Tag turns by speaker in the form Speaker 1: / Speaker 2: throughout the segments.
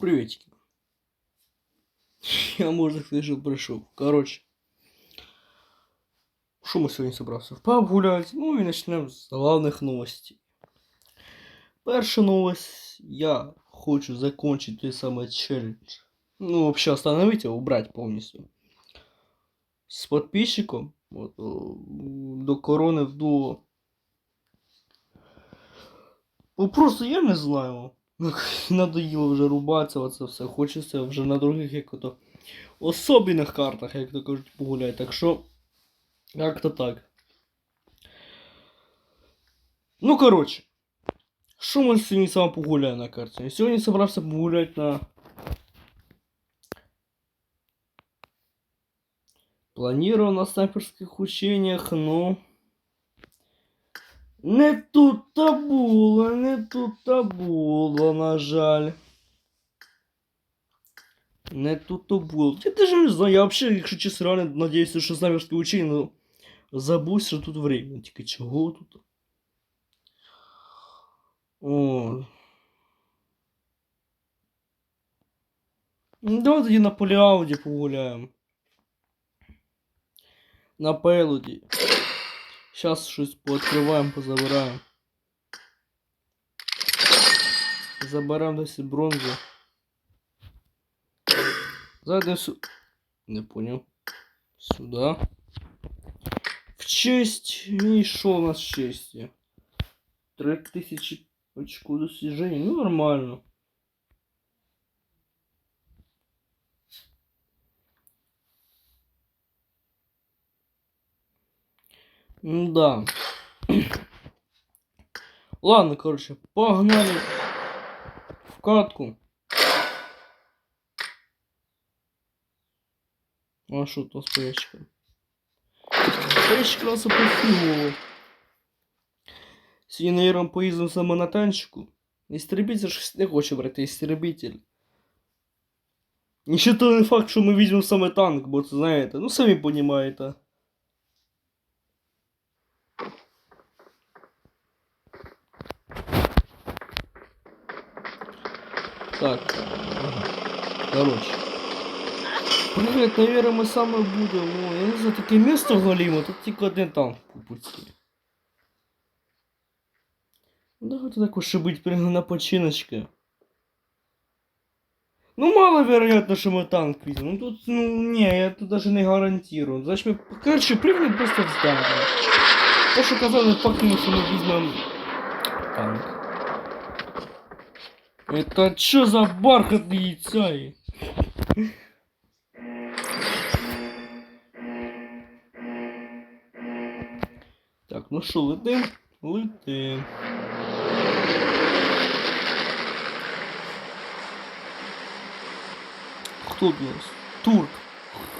Speaker 1: Приветики. Я, сказать, что пришел. Короче. Что мы сегодня собрался? В паб. Ну и начнем з главных новостей. Перша новость. Я хочу закончить той самый челлендж. Ну, вообще остановить его, убрать полностью. С подписчиком. Вот, э, до корони в дуо. Ну просто я не знаю. Надоїло вже рубатися, оце все. Хочеться вже на других як ото особливих картах, як то кажуть, погуляти. Так що. Як-то так. Ну, коротше. Що ми сьогодні саме погуляємо на карті? Я сьогодні собрався погуляти на. Планировал на снайперських учениях, ну. Не тут-то було, не тут-то було, на жаль. Не тут-то було. Я даже не знаю, я вообще, якщо чесно, реально надіюся, що снайперське учення, ну, забудь, що тут время. Тільки чого тут? О. Ну, давай тоді на поліауді погуляємо. На пелоді. Сейчас щось пооткриваємо, позабираємо. Заберемо десь і бронзу. Зайдемо сюди. Не понял. Сюда. В честь. І що у нас в честі? 3000 очку достижений. Ну, нормально. Да. Ладно, короче, погнали в катку. А что там с поящиком? Поящик раз опустил. Сьогодні, наверное, поїздимо саме на танчику. Істребитель щось не хоче брати, істребитель. І ще то не факт, що ми візьмемо саме танк, бо це знаєте, ну самі понімаєте. Так. Ага. Короче. Привет, наверное, мы саме будемо. Ну, я не знаю, таке місто галімо, тут тільки один танк по путі. Ну, Давайте так уж и быть, прямо на починочке. Ну, маловероятно, что мы танк видим. Ну, тут, ну, не, я тут даже не гарантирую. Значит, мы, короче, прыгнем просто в здание. То, что казалось фактом, что мы возьмем танк. Это что за бархатные яйца? Так, ну що, летим? Летим. Хто у нас? Турк.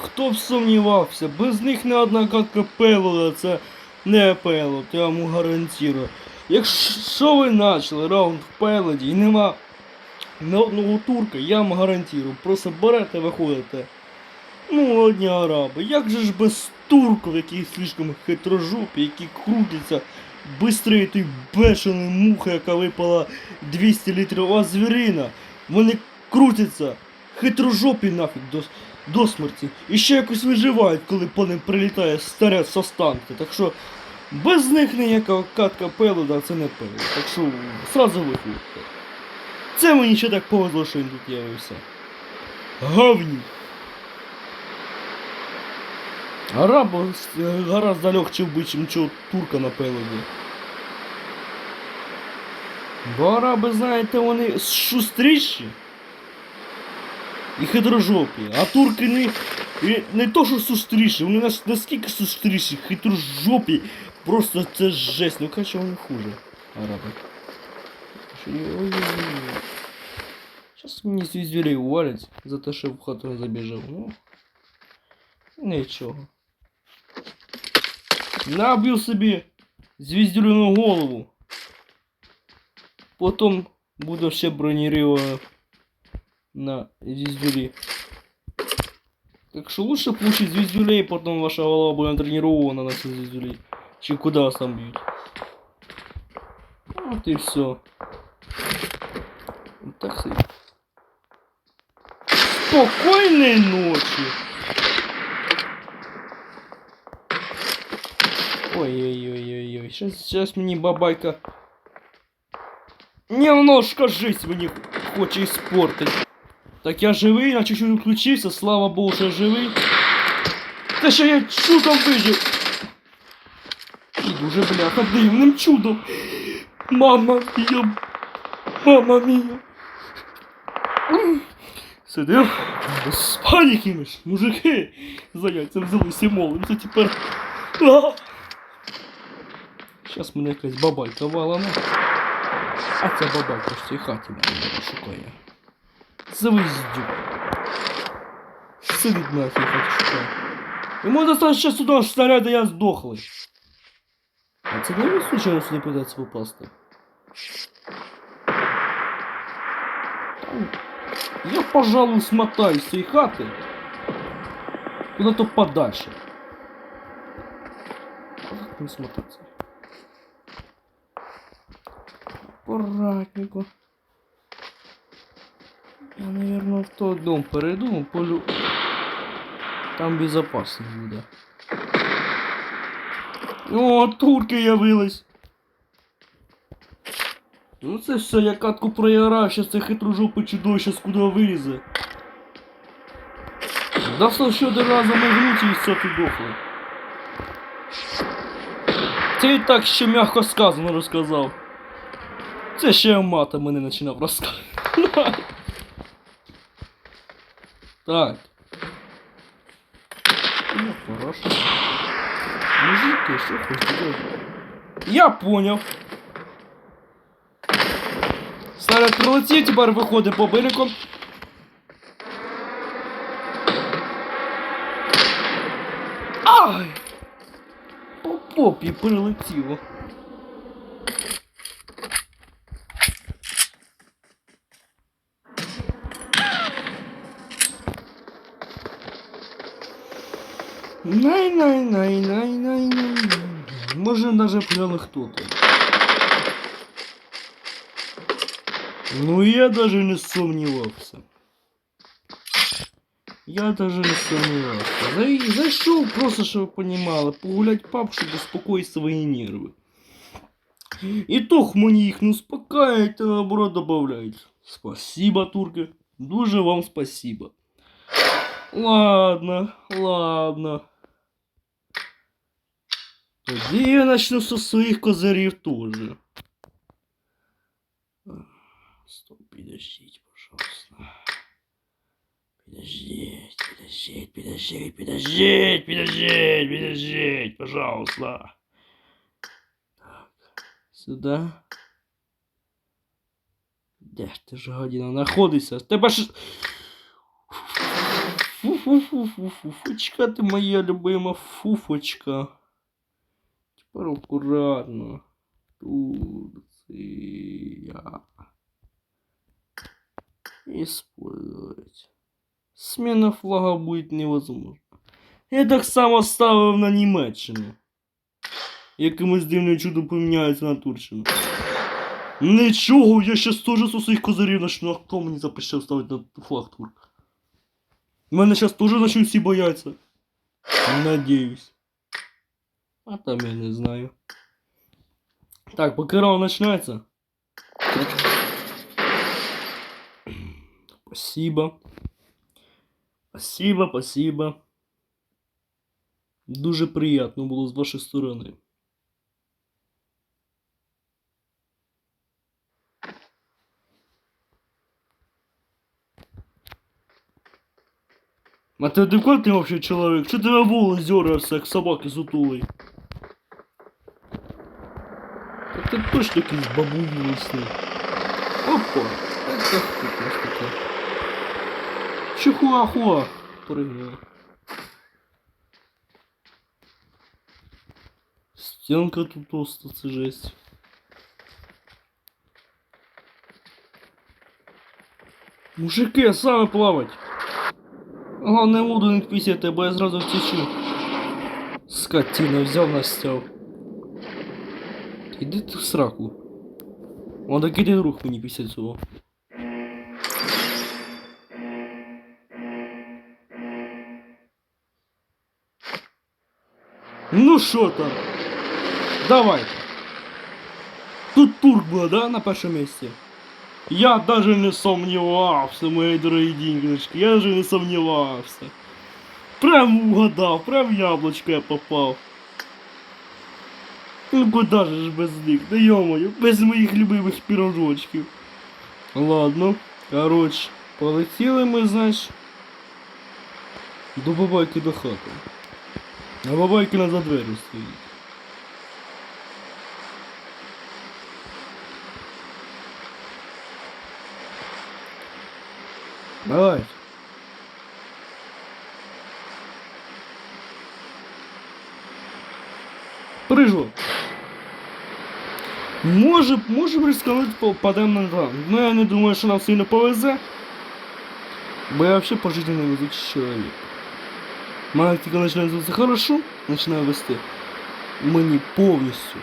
Speaker 1: Хто б сумнівався? Без них не одна катка капелла, це не пелот, я вам гарантую. Якщо ви почали раунд в пелоді і нема ні одного турка, я вам гарантую. Просто берете, виходите. Ну, одні араби. Як же ж без турків, які слишком хитрожопі, які крутяться бистрее той бешеної мухи, яка випала 200 літрів, а звірина. Вони крутяться, хитрожопі нафіг до, до смерті. І ще якось виживають, коли по ним прилітає старе з останки. Так що без них ніяка катка пелода, це не пелод. Так що сразу виходьте. Це мені ще так повезло, що він тут з'явився. Говні. Араба э, гораздо легче вбити, чим чого турка на пелоді. Бо араби, знаєте, вони шустріші і хитрожопі, а турки не, і не то, що шустріші, вони нас наскільки шустріші, хитрожопі, просто це жесть, ну короче, вони хуже, араби. Сейчас мені звіздюлей увалять за те, що в хату не забіжав, ну. Нічого. Набив собі звіздюляну голову. Потім буду ще бронірувати на звіздюлі. Так що лучше получить звіздюлей, потім ваша голова буде тренирована на ці звіздюлі. Чи куди вас там б'ють. От і все. Так собі. Спокойной ночи. Ой-ой-ой-ой-ой. Сейчас, сейчас мені бабайка немножко жизнь мені хоче іспортить. Так я живий, наче чуть включився, слава Богу, що я живий. Та ще я чудом вижив. І дуже бляха дивним чудом. Мама мія. Мама мія. Сидив без паніки, ми ж, мужики, за яйця взялися і молимося тепер. А! Щас мене якась бабайка валана. А ця бабайка в цій хаті мене шукає. Звездюк. Сидить на цій хаті шукає. Йому достатньо сюди снаряди, я здохлий. А це не він случайно сюди придеться попасти? Там Я, пожалуй, смотаюсь з цієї хати. Куда-то подальше. А Как не смотаться? Аккуратненько. Я, наверное, в тот дом перейду, полю... Там безопасно буде. О, турки явились. Ну це все, я катку проіграв, щас це хитрожопий чудовище з куди вилізе. Дасть ще один раз замигнуть і все підохло. Це і так ще м'яко сказано розказав. Це ще мата мене починав розказувати. Так. Ну, хорошо. Мужики, що хочете? Я понял. Снаряд прилетів, тепер виходить по берегу. Ай! По попі прилетіло. Най-най-най-най-най-най. Може даже поняли Ну я даже не сомневался. Я даже не сомневался. За- Зашел просто, чтобы вы понимали, погулять пап, чтобы успокоить свои нервы. И то мені їх не успокаивает, а наоборот добавляет. Спасибо, турки. Дуже вам спасибо. Ладно, ладно. Тоді я начну со своїх козирів теж. Подождите, пожалуйста. Подождите, подождите, подождите, подождите, подождите, подождите, пожалуйста. Так, сюда. Ж ти ж година знаходишся? Тебе ж... Фу-фу-фу-фу-фуфочка, ти моя любима фуфочка. Тепер акуратно. Турция. Использовать. Смена флага будет невозможна. Я так само ставив на Німеччину. Якимось дивним чудом поміняється на Турщину. Нічого, я щас теж з усіх козирів начну, а хто мені запрещав ставити на флаг турк? Мене щас теж начнуть всі бояться. Надіюсь. А там я не знаю. Так, поки раунд починається. Спасибо. Спасибо, спасибо. Дуже приємно було з вашої сторони. А ты адекватный вообще человек? Что ты на волос дергаешься, как собаки сутулый? Так ты точно якийсь бабуїн лісний. Опа! Это что просто таке? Чихуахуа! Прыгнула. Стенка тут толста, це жесть. Мужики, саме плавать. Головне воду не пісяти, бо я зразу втечу. Скотина взяв настяв. Іди ти в сраку. Вон так іди рух мені після цього. Ну що там? Давайте. Тут турк був, да, на першому місці? Я даже не сомневался, мої дорогі діньки, я даже не сомневался. Прям угадав, прям в яблочко я попав. Ну куда же ж без них, да ё без моїх любимих пірожочків. Ладно, короче, полетіли ми, значить, до бабайки до хати. А бабайки на за двері стоїть. Давай. Прыжок. Може, може рискнути попадемо на ранг. Ну я не думаю, що нам сильно повезе. Бо я вообще пожизненно везучий чоловік. Мене тільки починає звести хорошо, починає вести. Мені повністю.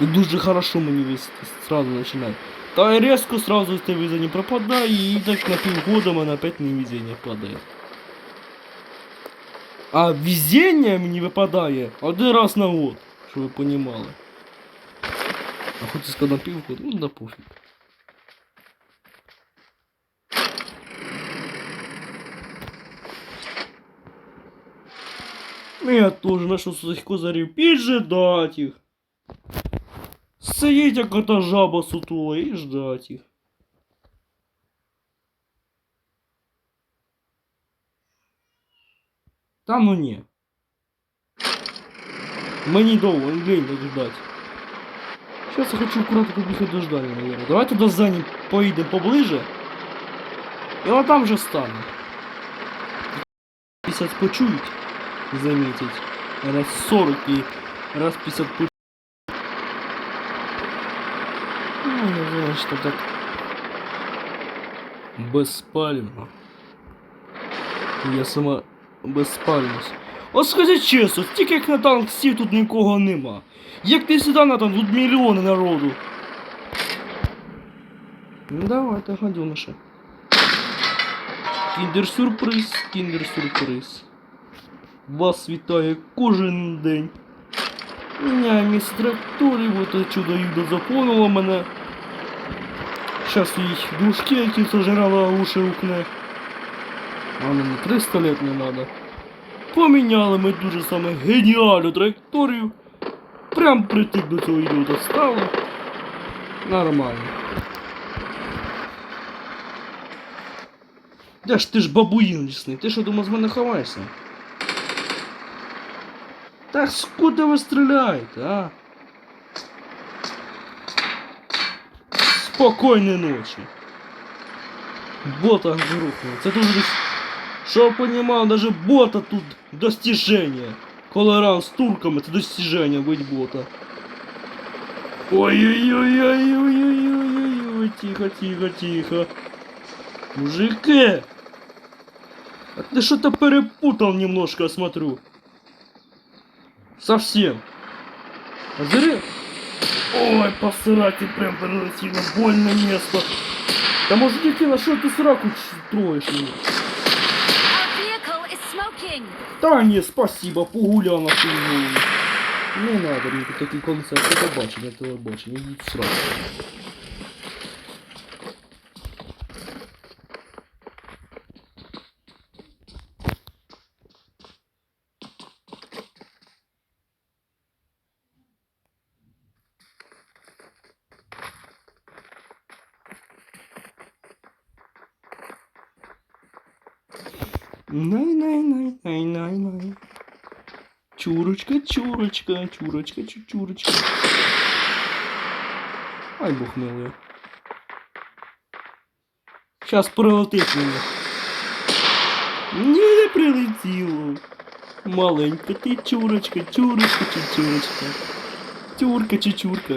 Speaker 1: І дуже хорошо мені вести. Сразу починає. Та й резко сразу з те везення пропадає, і так на півгода мене опять не везення падає. А везення мені випадає один раз на год, щоб ви понімали. А хоч і сказав на півгода, ну да пофіг. я тоже нашу своїх козарів піджидать їх. Сидіть, як ота жаба сутула, і ждать їх. Та ну ні. Мені довго, лень так ждать. Сейчас я хочу аккуратно під'їхати до здання, наверное. Давайте до здання поїдемо поближе. І вона там вже стане. 50 почують, Заметить. Раз 40 і раз 50 почують. Ну, я знаю, що так. Безпалівно. Я сама безпальність. От скажи чесно, тільки як на танк тут нікого нема. Як ти сюди на танк, тут мільйони народу. Ну давайте, гадюнише. Кіндер-сюрприз, кіндер-сюрприз. Вас вітає кожен день. Міняє місць тракторів, от чудо юдо заповнило мене. Щас їх дужки, які сожрала уші укне. А мені 300 лет не надо. Поміняли ми дуже саме геніальну траєкторію. Прям притик до цього ідіота стало. Нормально. Де ж ти ж бабуїн лісний? Ти що думав з мене ховаєшся? Та скуди ви стріляєте, а? Спокійної ночі. Бота грохнули. Це дуже десь... Щоб понімав, даже бота тут достиження. Коли раунд з турками, це достиження бить бота. Ой-ой-ой-ой-ой-ой-ой-ой, тихо, тихо, тихо. Мужики! А ты что-то перепутал немножко, я смотрю. Совсем. А зря... Ой, посрать, ты прям прилетело, больно место. Да может идти на что ты сраку ч- строишь мне?
Speaker 2: Our vehicle is smoking.
Speaker 1: Та ні, спасибо, погуляла на свою голову. Не надо мені тут такий концерт, телебачення, телебачення, йдіть сразу. Чурочка, чурочка, чурочка, чу- чурочка. Ай, бог милує. Щас прилетить мені. Ні, не прилетіло. Маленька ти чурочка, чурочка чи чурочка. Тюрка чи чурка.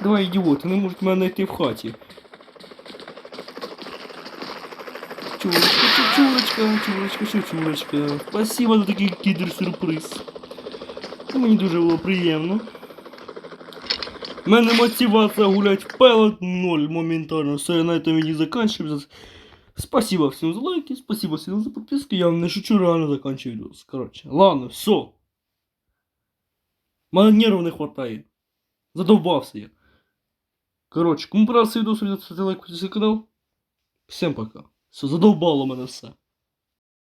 Speaker 1: Два ідіоти, не можуть мене знайти в хаті. чу- чурочка, чурочка, чу- чурочка. Спасибо за такий кідер-сюрприз. Це Мені дуже було приємно. У мене мотивація гулять в пелот ноль моментально. Все, я на этом і не заканчиваю. Спасибо всем за лайки, спасибо всем за подписки. Я не шучу, реально заканчиваю видос. Короче, ладно, все. Мене нервів не хватає. Задовбався я. Коротше, кому понравився відео, ставте лайк, підписуйтесь на канал. Всем пока. Все, задовбало мене все.